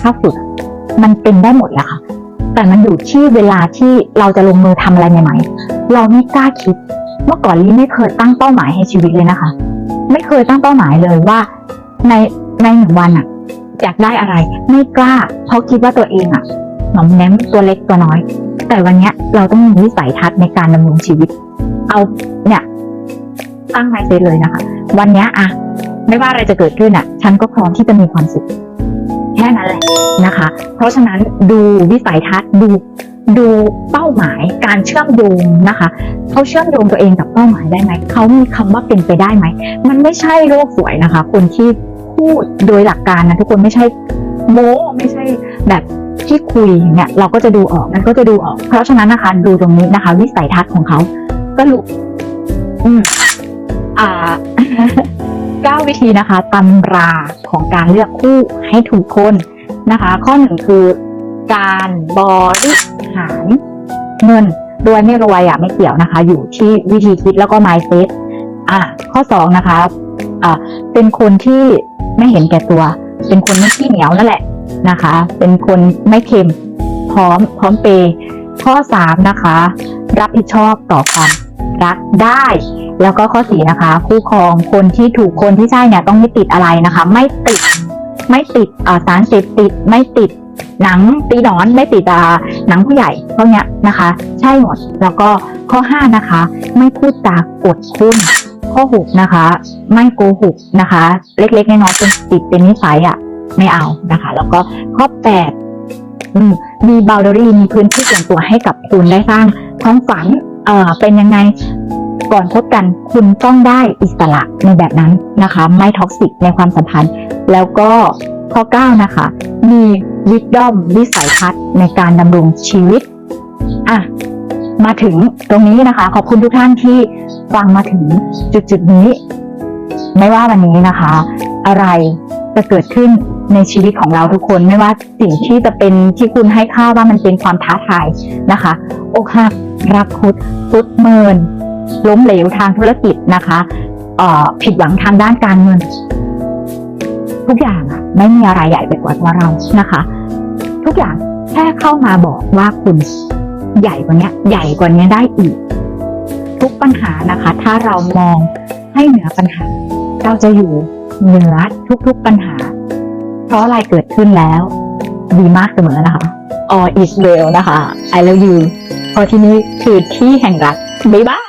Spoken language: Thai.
ถ้าฝึกมันเป็นได้หมดแหละค่ะแต่มันอยู่ที่เวลาที่เราจะลงมือทำอะไรใหม่ๆเราไม่กล้าคิด เมื่อก่อนลี่ไม่เคยตั้งเป้าหมายให้ชีวิตเลยนะคะ ไม่เคยตั้งเป้าหมายเลยว่า ในในหนึ่งวันอะอยากได้อะไร ไม่กล้า เพราะคิดว่าตัวเองอะหนอมแนมตัวเล็กตัวน้อย แต่วันเนี้ยเราต้องมีวิสัยทัศน์ในการดำรงชีวิต เอาเนี่ยตั้งไมเซตเลยนะคะ วันเนี้ยอะไม่ว่าอะไรจะเกิดขึ้นอะฉันก็พร้อมที่จะมีความสุข ค่นั้นแหละนะคะ เพราะฉะนั้นดูวิสัยทัศน์ดูดูเป้าหมายการเชื่อมโยงนะคะเขาเชื่อมโยงตัวเองกับเป้าหมายได้ไหมเขามีคำว่าเป็นไปได้ไหมมันไม่ใช่โลกสวยนะคะ คนที่พูดโดยหลักการนะทุกคนไม่ใช่โม้ไม่ใช่แบบที่คุยเนี่ยเราก็จะดูออกมันก็จะดูออก เพราะฉะนั้นนะคะ ดูตรงนี้นะคะ วิสัยทัศน์ของเขาก็รู้อืมอ่า เก้าวิธีนะคะตำราของการเลือกคู่ให้ถูกคนนะคะ ข้อหนึ่งคือการบริหารเงินรวยไม่รวยอะไม่เกี่ยวนะคะ อยู่ที่วิธีคิดแล้วก็ mindset อะข้อสองนะคะอ่าเป็นคนที่ไม่เห็นแก่ตัว เป็นคนไม่ขี้เหนียวนั่นแหละนะคะ เป็นคนไม่เค็มพร้อมพร้อมเปย์ข้อสามนะคะ รับผิดชอบต่อความ รักได้ แล้วก็ข้อสี่นะคะ คู่ครองคนที่ถูกคนที่ใช่เนี่ยต้องไม่ติดอะไรนะคะ ไม่ติดไม่ติดสารเสพติดไม่ติดหนังตีหนอนไม่ติดาหนังผู้ใหญ่พวกเนี้ยนะคะ ใช่หมด แล้วก็ข้อห้านะคะ ไม่พูดจากดคุ้มข้อหกนะคะ ไม่โกหกนะคะ เล็กๆน้อยๆเป็นติดเป็นนิสัยอะ ไม่เอานะคะ แล้วก็ข้อแปดอืมมีบ o ลเดอรี่มีพื้นที่ส่วนตัวให้กับคุณได้สร้างความฝัน เอ่อเป็นยังไงก่อนคบกันคุณต้องได้อิสระในแบบนั้นนะคะ ไม่ท็อกซิกในความสัมพันธ์ แล้วก็ข้อ 9 นะคะ มีวิดดอมวิสัยทัศน์ในการดำรงชีวิตอะมาถึงตรงนี้นะคะ ขอบคุณทุกท่านที่ฟังมาถึงจุดจุดนี้ ไม่ว่าวันนี้นะคะ อะไรจะเกิดขึ้นในชีวิตของเราทุกคน ไม่ว่าสิ่งที่จะเป็นที่คุณให้ค่าว่ามันเป็นความท้าทายนะคะ อกหัก รักคุดฟุดเมิน ล้มเหลวทางธุรกิจนะคะผิดหวังทางด้านการเงิน ทุกอย่างอะไม่มีอะไรใหญ่ไปกว่าตัวเรานะคะ ทุกอย่างแค่เข้ามาบอกว่าคุณใหญ่กว่านี้ใหญ่กว่านี้ได้อีก ทุกปัญหานะคะ ถ้าเรามองให้เหนือปัญหา เราจะอยู่เหนือทุกๆปัญหา เพราะอะไรเกิดขึ้นแล้ว ดีมากเสมอนะคะ all is well นะคะ I love you เพราะที่นี่คือที่แห่งรักบ๊ายบาย